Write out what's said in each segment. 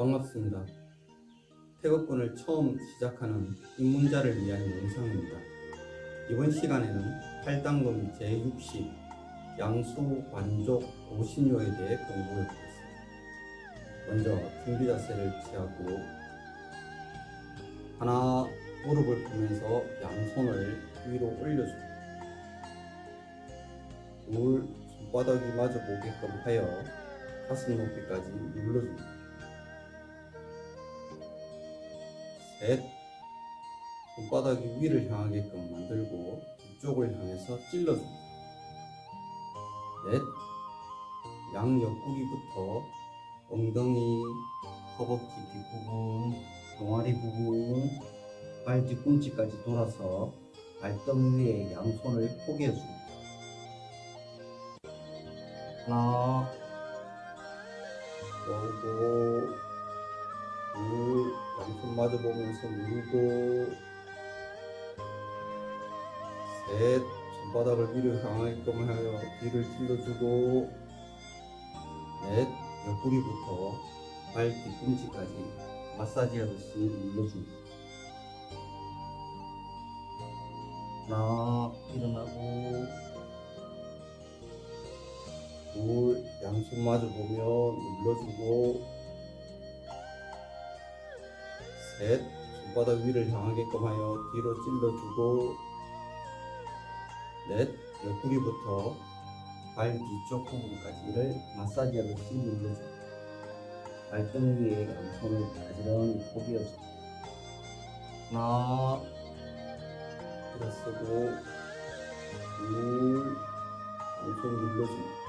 반갑습니다. 태극권을 처음 시작하는 입문자를 위한 영상입니다. 이번 시간에는 팔당금 제60 양수 관족 오신요에 대해 공부해 보겠습니다. 먼저 준비 자세를 취하고 하나 무릎을 펴면서 양손을 위로 올려줍니다. 둘 손바닥이 마주 보게끔 하여 가슴 높이까지 눌러줍니다. 셋 손바닥이 위를 향하게끔 만들고 뒤쪽을 향해서 찔러줍니다. 넷 양 옆구리부터 엉덩이, 허벅지 뒷부분, 종아리 부분, 발 뒤꿈치까지 돌아서 발등 위에 양손을 포개줍니다. 하나, 양손 마주 보면서 누르고, 셋, 손바닥을 위로 향하게끔 하여 뒤를 찔러주고, 넷, 옆구리부터 발 뒤꿈치까지 마사지 하듯이 눌러줍니다. 하나, 일어나고, 둘, 양손 마주 보며 눌러주고, 셋, 손바닥 위를 향하게끔 하여 뒤로 찔러주고, 넷, 옆구리부터 발 뒤쪽 부분까지를 마사지 하듯이 눌러줍니다. 발등 위에 양손을 가지런히 포개어줍니다. 하나, 일어서고, 둘, 양손 눌러줍니다.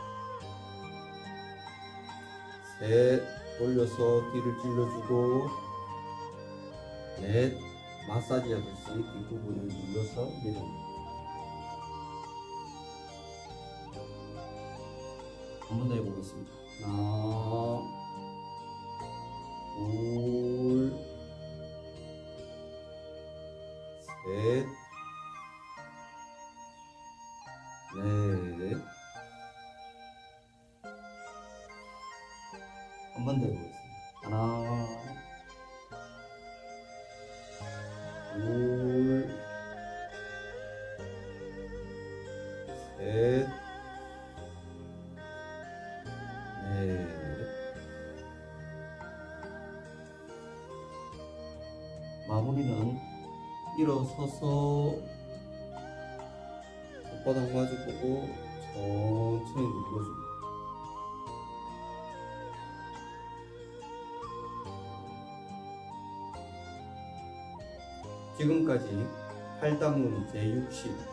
셋, 올려서 뒤를 찔러주고, 넷, 마사지 하듯이 뒷부분을 눌러서 내려옵니다. 한 번 더 해보겠습니다. 하나, 둘, 셋, 넷. 한 번 더 해보겠습니다. 하나, 둘, 셋, 넷. 마무리는 일어서서 손바닥 마주 보고 천천히 눌러줍니다. 지금까지 팔당문 제60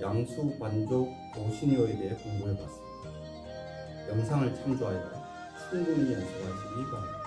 양수 반족 도신요에 대해 공부해봤습니다. 영상을 참조하여 충분히 연습하시기 바랍니다.